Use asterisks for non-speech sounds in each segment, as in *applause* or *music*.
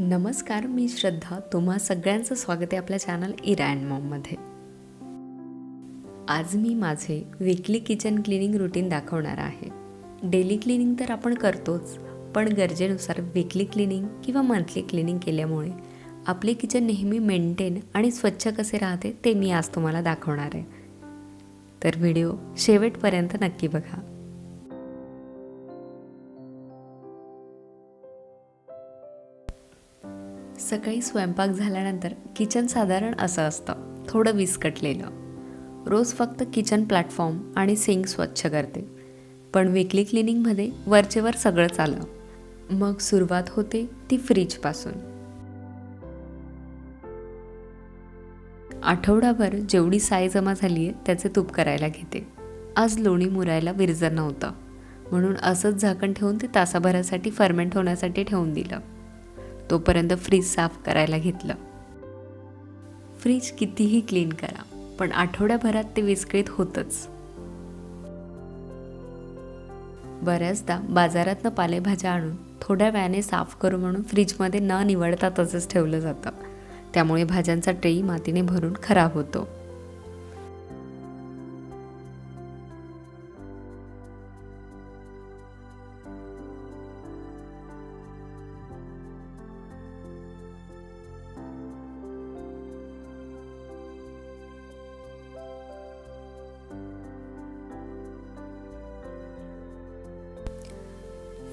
नमस्कार मी श्रद्धा. तुम्हा सगळ्यांचं स्वागत आहे आपल्या चॅनल इरा अँड मॉममध्ये आज मी माझे विकली किचन क्लिनिंग रुटीन दाखवणार आहे. डेली क्लिनिंग तर आपण करतोच पण गरजेनुसार विकली क्लिनिंग किंवा मंथली क्लिनिंग केल्यामुळे आपले किचन नेहमी मेंटेन आणि स्वच्छ कसे राहते ते मी आज तुम्हाला दाखवणार आहे. तर व्हिडिओ शेवटपर्यंत नक्की बघा. सकाळी स्वयंपाक झाल्यानंतर किचन साधारण असं असतं थोडं विस्कटलेलं. रोज फक्त किचन प्लॅटफॉर्म आणि सिंक स्वच्छ करते. पण विकली क्लिनिंगमध्ये वरचेवर सगळंच आलं मग सुरुवात होते ती फ्रीजपासून आठवडाभर जेवढी साय जमा झाली आहे त्याचे तूप करायला घेते. आज लोणी मुरायला विरजर नव्हतं म्हणून असंच झाकण ठेवून ते तासाभरासाठी फर्मेंट होण्यासाठी ठेवून दिलं. तोपर्यंत फ्रीज साफ करायला घेतलं. फ्रीज कितीही क्लीन करा पण आठवड्याभरात ते विस्कळीत होतंच. बऱ्याचदा बाजारातनं पालेभाज्या आणून थोड्या वेळाने साफ करू म्हणून फ्रीजमध्ये न निवडता तसंच ठेवलं जातं. त्यामुळे भाज्यांचा ट्रेई मातीने भरून खराब होतो.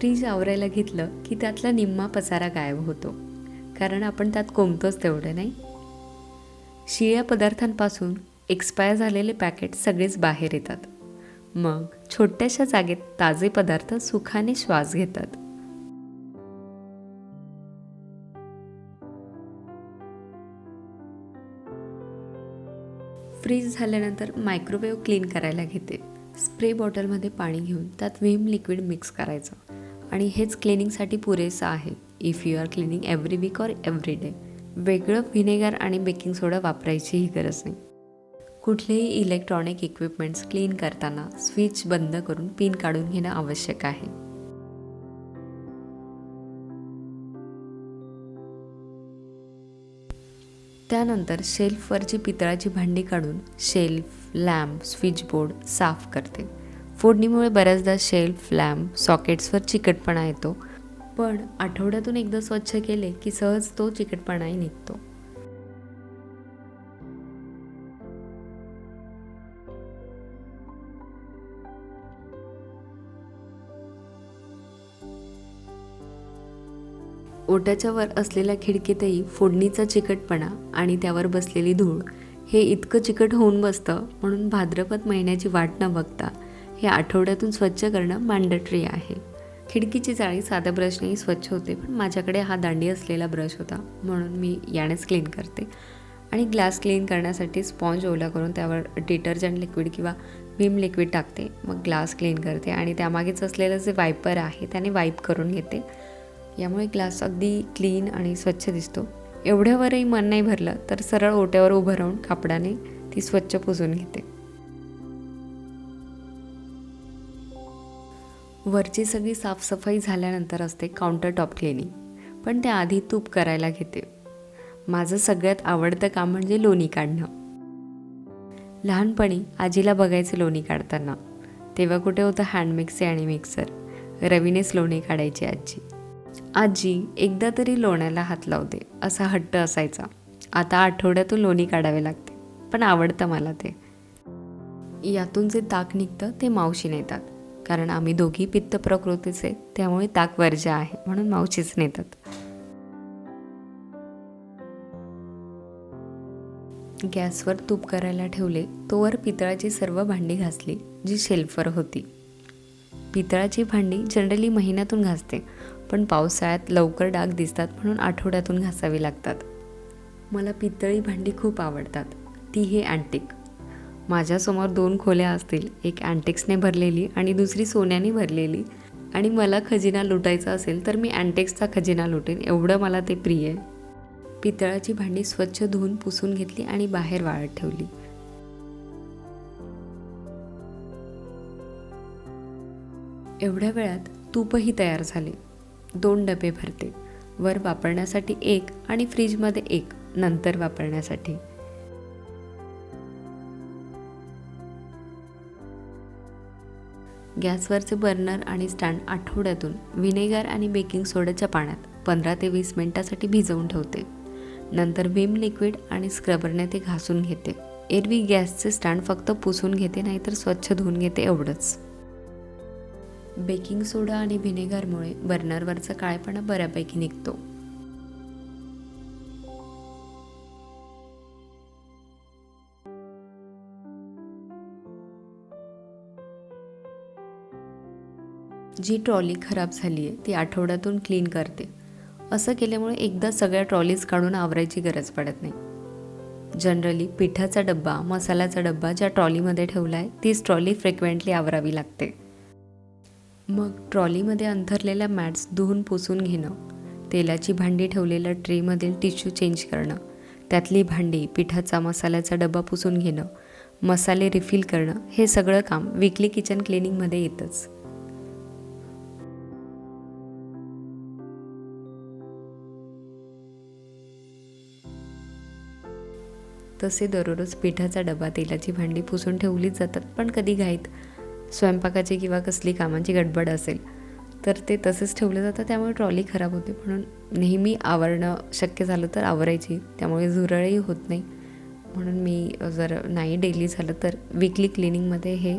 फ्रीज आवरायला घेतलं की त्यातला निम्मा पसारा गायब होतो. कारण आपण त्यात कोंबतोच तेवढं नाही. शिळ्या पदार्थांपासून एक्सपायर झालेले पॅकेट सगळेच बाहेर येतात. मग छोट्याशा जागेत ताजे पदार्थ सुखाने श्वास घेतात. फ्रीज झाल्यानंतर मायक्रोवेव्ह क्लीन करायला घेते. स्प्रे बॉटलमध्ये पाणी घेऊन त्यात विम लिक्विड मिक्स करायचं. आणि हेच क्लिनिंगसाठी पुरेसं आहे. If you are cleaning every week or every day वेगळं व्हिनेगर आणि बेकिंग सोडा वापरायचीही गरज नाही. कुठलेही इलेक्ट्रॉनिक इक्विपमेंट्स क्लीन करताना स्विच बंद करून पिन काढून घेणं आवश्यक आहे. त्यानंतर शेल्फवरची पितळाची भांडी काढून शेल्फ लॅम्प स्विचबोर्ड साफ करते. फोडणीमुळे बऱ्याचदा शेल्फ लॅम्प सॉकेट्सवर चिकटपणा येतो. पण आठवड्यातून एकदा स्वच्छ केले की सहज तो चिकटपणाही निघतो. ओट्याच्या वर असलेल्या खिडकीतही फोडणीचा चिकटपणा आणि त्यावर बसलेली धूळ हे इतकं चिकट होऊन बसतं म्हणून भाद्रपद महिन्याची वाट न बघता हे आठवड्यातून स्वच्छ करणं मॅन्डेटरी आहे. खिडकीची जाळी साध्या ब्रशनेही स्वच्छ होते पण माझ्याकडे हा दांडी असलेला ब्रश होता म्हणून मी यानेच क्लीन करते. आणि ग्लास क्लीन करण्यासाठी स्पॉन्ज ओला करून त्यावर डिटर्जंट लिक्विड किंवा विम लिक्विड टाकते मग ग्लास क्लीन करते आणि त्यामागेच असलेलं जे वायपर आहे त्याने वाईप करून घेते. यामुळे ग्लास अगदी क्लीन आणि स्वच्छ दिसतो. एवढ्यावरही मन नाही भरलं तर सरळ ओट्यावर उभं राहून कापडाने ती स्वच्छ पुसून घेते. वरची सगळी साफसफाई झाल्यानंतर असते काउंटर टॉप क्लिनिंग पण त्याआधी तूप करायला घेते. माझं सगळ्यात आवडतं काम म्हणजे लोणी काढणं. लहानपणी आजीला बघायचं लोणी काढताना. तेव्हा कुठे होतं हँड मिक्सी आणि मिक्सर रवीनेच लोणी काढायची आजी. आजी एकदा तरी लोण्याला हात लावते असा हट्ट असायचा. आता आठवड्यातून लोणी काढावे लागते पण आवडतं मला ते. यातून जे ताक निघतं ते मावशी नेतात कारण आम्ही दोघी पित्त प्रकृतीचे त्यामुळे ताक वर्ज्य आहे म्हणून मावशीच नेतात. गॅसवर तूप करायला ठेवले तोवर पितळाची सर्व भांडी घासली जी शेल्फवर होती. पितळाची भांडी जनरली महिन्यातून घासते. पण पावसाळ्यात लवकर डाग दिसतात म्हणून आठवड्यातून घासावी लागतात. मला पितळी भांडी खूप आवडतात. ती हे अँटिक माझ्यासमोर दोन खोल्या असतील. एक अँटेक्सने भरलेली आणि दुसरी सोन्याने भरलेली. आणि मला खजिना लुटायचा असेल तर मी अँटेक्सचा खजिना लुटेन. एवढं मला ते प्रिय आहे. पितळाची भांडी स्वच्छ धुवून पुसून घेतली आणि बाहेर वाळत ठेवली. एवढ्या वेळात तूपही तयार झाले. दोन डबे भरते. वर वापरण्यासाठी एक आणि फ्रीजमध्ये एक नंतर वापरण्यासाठी. गॅसवरचे बर्नर आणि स्टँड आठवड्यातून व्हिनेगर आणि बेकिंग सोड्याच्या पाण्यात पंधरा ते वीस मिनिटासाठी भिजवून ठेवते. नंतर विम लिक्विड आणि स्क्रबरने ते घासून घेते. एरवी गॅसचे स्टँड फक्त पुसून घेते नाहीतर स्वच्छ धुवून घेते एवढंच. बेकिंग सोडा आणि व्हिनेगरमुळे बर्नरवरचा काळेपणा बऱ्यापैकी निघतो. जी ट्रॉली खराब झाली आहे ती आठवड्यातून क्लीन करते. असं केल्यामुळे एकदा सगळ्या ट्रॉलीज काढून आवरायची गरज पडत नाही. जनरली पिठाचा डब्बा मसाल्याचा डब्बा ज्या ट्रॉलीमध्ये ठेवला आहे तीच ट्रॉली फ्रिक्वेंटली आवरावी लागते. मग ट्रॉलीमध्ये अंथरलेल्या मॅट्स धुवून पुसून घेणं तेलाची भांडी ठेवलेल्या ट्रेमधील टिश्यू चेंज करणं त्यातली भांडी पिठाचा मसाल्याचा डबा पुसून घेणं मसाले रिफिल करणं हे सगळं काम विकली किचन क्लिनिंगमध्ये येतंच. तसे दररोज पिठाचा डबा तेलाची भांडी पुसून ठेवलीच जातात पण कधी घाईत. स्वयंपाकाची किंवा कसली कामाची गडबड असेल तर ते तसेच ठेवलं जातं त्यामुळे ट्रॉली खराब होते. म्हणून नेहमी आवरणं शक्य झालं तर आवरायची. त्यामुळे झुरळही होत नाही. म्हणून मी जर नाही डेली झालं तर विकली क्लिनिंगमध्ये हे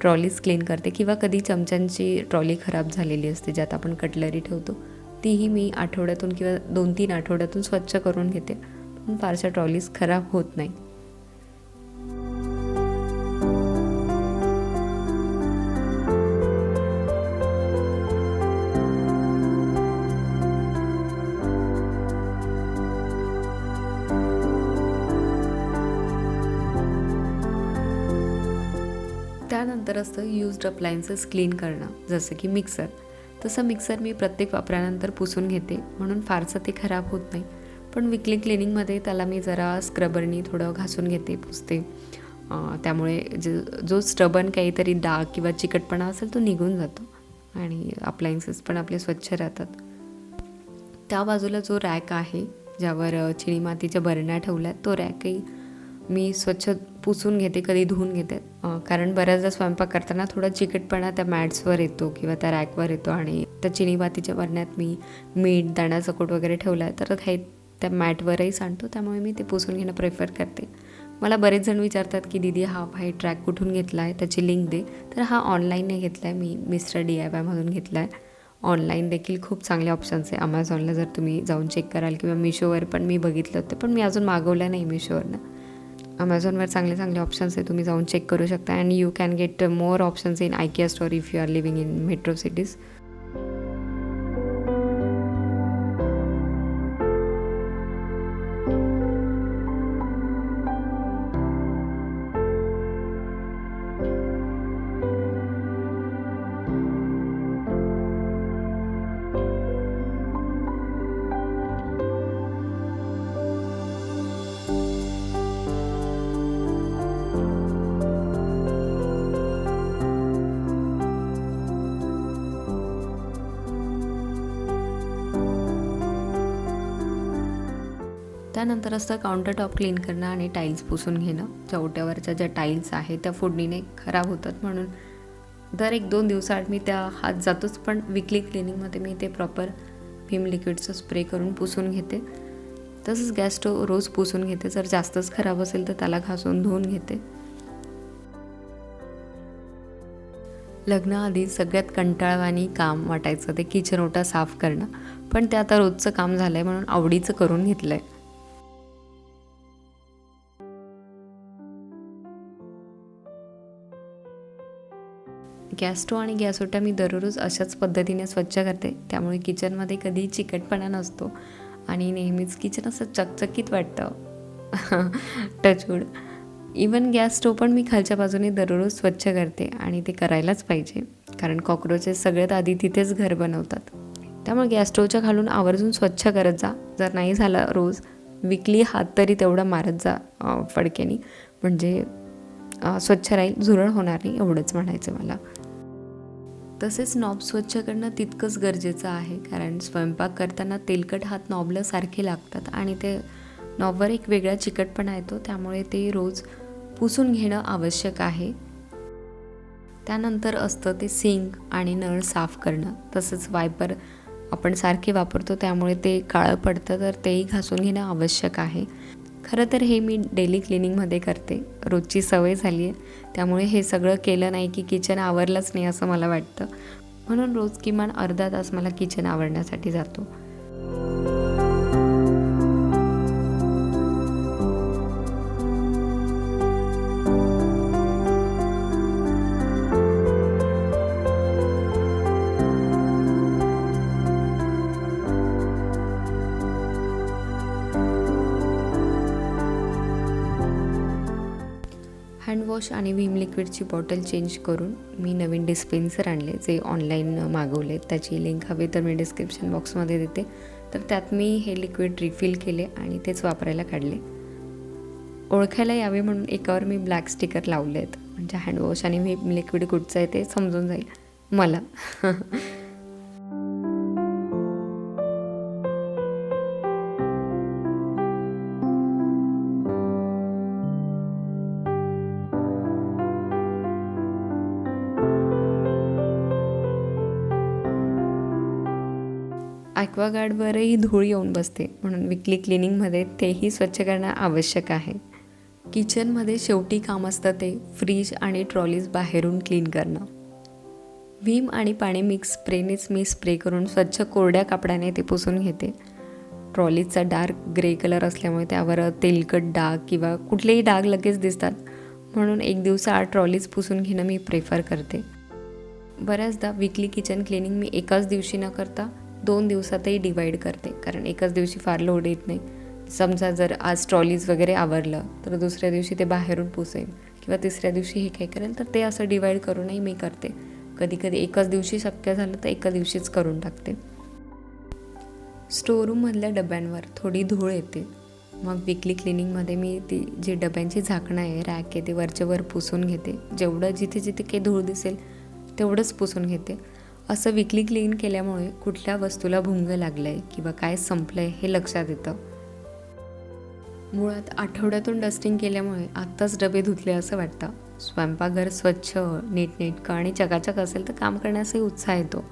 ट्रॉलीज क्लीन करते. किंवा कधी चमच्यांची ट्रॉली खराब झालेली असते ज्यात आपण कटलरी ठेवतो तीही मी आठवड्यातून किंवा दोन तीन आठवड्यातून स्वच्छ करून घेते. पण फारशा ट्रॉलीज खराब होत नाही. त्यानंतर असतं युज्ड अप्लायन्सेस क्लीन करणं जसं की मिक्सर तसं मिक्सर मी प्रत्येक वापरानंतर पुसून घेते म्हणून फारसं ते खराब होत नाही. पण विकली क्लिनिंगमध्ये त्याला मी जरा स्क्रबरनी थोडं घासून घेते पुसते. त्यामुळे जे जो स्टबन काहीतरी डाग किंवा चिकटपणा असेल तो निघून जातो आणि अप्लायन्सेस पण आपले स्वच्छ राहतात. त्या बाजूला जो रॅक आहे ज्यावर चिनी मातीच्या बरण्या ठेवल्या तो रॅकही मी स्वच्छ पुसून घेते कधी धुवून घेते. कारण बऱ्याचदा स्वयंपाक करताना थोडा चिकटपणा त्या मॅट्सवर येतो किंवा त्या रॅकवर येतो आणि त्या चिनी मातीच्या बरण्यात मी मीठ दाण्याचा कोट वगैरे ठेवला आहे तर काही त्या मॅटवरही सांडतो त्यामुळे मी ते पुसून घेणं प्रेफर करते. मला बरेच जण विचारतात की दिदी हा भाई ट्रॅक कुठून घेतला आहे? त्याची लिंक दे. तर हा ऑनलाईनने घेतला आहे मी मिस्टर डी आय वायमधून घेतला आहे ऑनलाईन देखील खूप चांगले ऑप्शन्स आहे. अमेझॉनला जर तुम्ही जाऊन चेक कराल किंवा मिशोवर पण मी बघितलं होतं पण मी अजून मागवलं नाही मिशोवरनं अमेझॉनवर चांगले चांगले ऑप्शन्स आहे तुम्ही जाऊन चेक करू शकता. And you can get more options in IKEA store if you are living in metro cities त्यानंतर असतं काउंटर टॉप क्लीन करणं आणि टाईल्स पुसून घेणं. चौट्यावरच्या ज्या टाईल्स आहेत त्या फोडणीने खराब होतात म्हणून. दर एक दोन दिवसाआड मी त्या हात जातोच पण विकली क्लिनिंगमध्ये मी ते प्रॉपर भीम लिक्विडचं स्प्रे करून पुसून घेते. तसंच गॅस स्टोव रोज पुसून घेते. जर जास्तच खराब असेल तर त्याला घासून धुवून घेते. लग्नाआधी सगळ्यात कंटाळवाणी काम वाटायचं ते किचन ओटा साफ करणं. पण ते आता रोजचं काम झालं आहे म्हणून आवडीचं करून घेतलं आहे गॅस स्टो आणि गॅस ओटा मी दररोज अशाच पद्धतीने स्वच्छ करते. त्यामुळे किचनमध्ये कधीही चिकटपणा नसतो आणि नेहमीच किचन असं चकचकीत वाटतं. *laughs* टचवूड इवन गॅस स्टोव पण मी खालच्या बाजूने दररोज स्वच्छ करते आणि ते करायलाच पाहिजे. कारण कॉक्रोचेस सगळ्यात आधी तिथेच घर बनवतात. त्यामुळे गॅस स्टोवच्या खालून आवर्जून स्वच्छ करत जा. जर नाही झाला रोज विकली हात तरी तेवढा मारत जा फडक्यानी. म्हणजे स्वच्छ राहील झुरळ होणार नाही एवढंच म्हणायचं मला. तसेच नॉब स्वच्छ करणं तितकंच गरजेचं आहे कारण स्वयंपाक करताना तेलकट हात नॉबला सारखे लागतात आणि ते नॉबवर एक वेगळा चिकटपणा येतो त्यामुळे ते रोज पुसून घेणं आवश्यक आहे. त्यानंतर असतं ते सिंक आणि नळ साफ करणं. तसंच वायपर आपण सारखे वापरतो त्यामुळे ते काळं पडतं तर तेही घासून घेणं आवश्यक आहे. खरं तर हे मी डेली क्लिनिंगमध्ये करते. रोजची सवय झाली आहे. त्यामुळे हे सगळं केलं नाही की किचन आवरलंच नाही असं मला वाटतं. म्हणून रोज किमान अर्धा तास मला किचन आवरण्यासाठी जातो. हँडवॉश आणि व्हीम लिक्विडची बॉटल चेंज करून मी नवीन डिस्पेन्सर आणले जे ऑनलाईन मागवले. त्याची लिंक हवी तर मी डिस्क्रिप्शन बॉक्समध्ये देते. तर त्यात मी हे लिक्विड रिफिल केले आणि तेच वापरायला काढले. ओळखायला यावे म्हणून एकावर मी ब्लॅक स्टिकर लावले आहेत म्हणजे हँडवॉश आणि व्हीम लिक्विड कुठचं आहे ते समजून जाईल. मला. *laughs* ॲक्वागार्डवरही धूळ येऊन बसते. म्हणून विकली क्लिनिंगमध्ये तेही स्वच्छ करणं आवश्यक आहे. किचनमध्ये शेवटी काम असतं ते फ्रीज आणि ट्रॉलीज बाहेरून क्लीन करणं. व्हीम आणि पाणी मिक्स स्प्रेनेच मी स्प्रे करून स्वच्छ कोरड्या कापडाने ते पुसून घेते. ट्रॉलीजचा डार्क ग्रे कलर असल्यामुळे त्यावर तेलकट डाग किंवा कुठलेही डाग लगेच दिसतात. म्हणून एक दिवसाआड ट्रॉलीज पुसून घेणं मी प्रेफर करते. बऱ्याचदा विकली किचन क्लिनिंग मी एकाच दिवशी न करता दोन दिवसातही डिवाईड करते. कारण एकाच दिवशी फार लोड येत नाही. समजा जर आज ट्रॉलीज वगैरे आवरलं तर दुसऱ्या दिवशी ते बाहेरून पुसेन किंवा तिसऱ्या दिवशी हे काय करेल तर ते असं डिवाईड करूनही मी करते. कधी कधी एकाच दिवशी शक्य झालं तर एका दिवशीच करून टाकते. स्टोरूममधल्या डब्यांवर थोडी धूळ येते. मग विकली क्लिनिंगमध्ये मी ती जी डब्यांची झाकणं आहे रॅक आहे ते वरच्या वर पुसून घेते. जेवढं जिथे जिथे काही धूळ दिसेल तेवढंच पुसून घेते. असं विकली क्लीन केल्यामुळे कुठल्या वस्तूला भुंग लागलं आहे किंवा काय संपलं आहे हे लक्षात येतं. मुळात आठवड्यातून डस्टिंग केल्यामुळे आत्ताच डबे धुतले असं वाटतं. स्वयंपाकघर स्वच्छ नीटनेटकं आणि चकाचक असेल तर काम करण्यासही उत्साह येतो.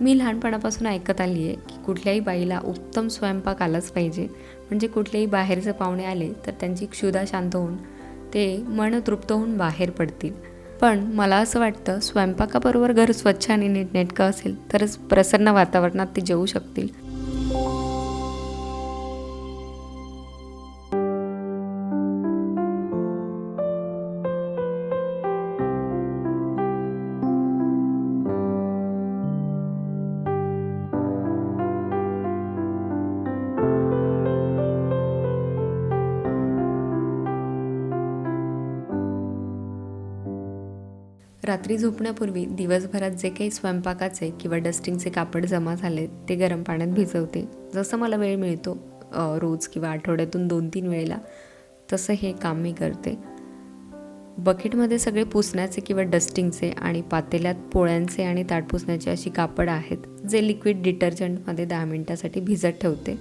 मी लहानपणापासून ऐकत आली आहे की कुठल्याही बाईला उत्तम स्वयंपाक आलाच पाहिजे. म्हणजे कुठलेही बाहेरचे पाहुणे आले तर त्यांची क्षुधा शांत होऊन ते मन तृप्त होऊन बाहेर पडतील. पण मला असं वाटतं स्वयंपाकाबरोबर घर स्वच्छ आणि नीटनेटकं असेल तरच प्रसन्न वातावरणात ते जेवू शकतील. रात्री झोपण्यापूर्वी दिवसभरात जे काही स्वयंपाकाचे किंवा डस्टिंगचे कापड जमा झाले ते गरम पाण्यात भिजवते. जसं मला वेळ मिळतो रोज किंवा आठवड्यातून दोन तीन वेळेला तसं हे काम मी करते. बकेटमध्ये सगळे पुसण्याचे किंवा डस्टिंगचे आणि पातेल्यात पोळ्यांचे आणि ताट पुसण्याचे अशी कापड आहेत जे लिक्विड डिटर्जंटमध्ये दहा मिनटासाठी भिजत ठेवते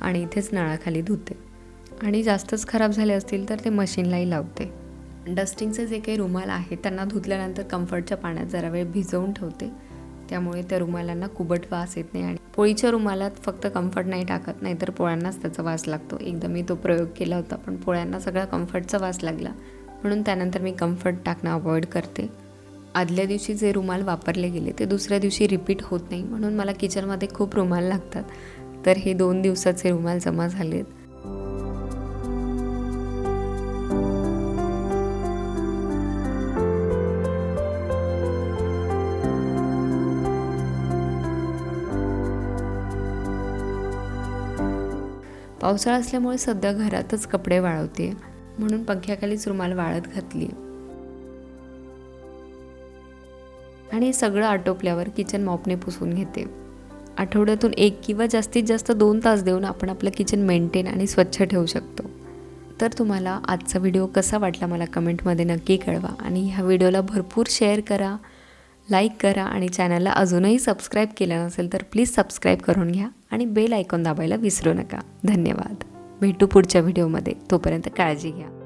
आणि इथेच नळाखाली धुते. आणि जास्तच खराब झाले असतील तर ते मशीनलाही लावते. डस्टिंगचे जे काही रुमाल आहेत त्यांना धुतल्यानंतर कम्फर्टच्या पाण्यात जरा वेळ भिजवून ठेवते. त्यामुळे त्या रुमालांना कुबट वास येत नाही आणि पोळीच्या रुमालात फक्त कम्फर्ट नाही टाकत नाही तर पोळ्यांनाच त्याचा वास लागतो. एकदा मी तो प्रयोग केला होता पण पोळ्यांना सगळा कम्फर्टचा वास लागला. म्हणून त्यानंतर मी कम्फर्ट टाकणं अवॉइड करते. आदल्या दिवशी जे रुमाल वापरले गेले ते दुसऱ्या दिवशी रिपीट होत नाही. म्हणून मला किचनमध्ये खूप रुमाल लागतात. तर हे दोन दिवसाचे रुमाल जमा झालेत. पावसाळा असल्यामुळे सध्या घरातच कपडे वाळवते म्हणून पंख्याखालीच रुमाल वाळत घातली आणि सगळं आटोपल्यावर किचन मॉपने पुसून घेते. आठवड्यातून एक किंवा जास्तीत जास्त दोन तास देऊन आपण आपलं किचन मेंटेन आणि स्वच्छ ठेवू शकतो. तर तुम्हाला आजचा व्हिडिओ कसा वाटला मला कमेंटमध्ये नक्की कळवा आणि ह्या व्हिडिओला भरपूर शेअर करा. लाईक करा आणि चॅनलला अजूनही सबस्क्राईब केलं नसेल तर प्लीज सबस्क्राईब करून घ्या आणि बेल आयकॉन दाबायला विसरू नका. धन्यवाद. भेटू पुढच्या व्हिडिओमध्ये. तोपर्यंत काळजी घ्या.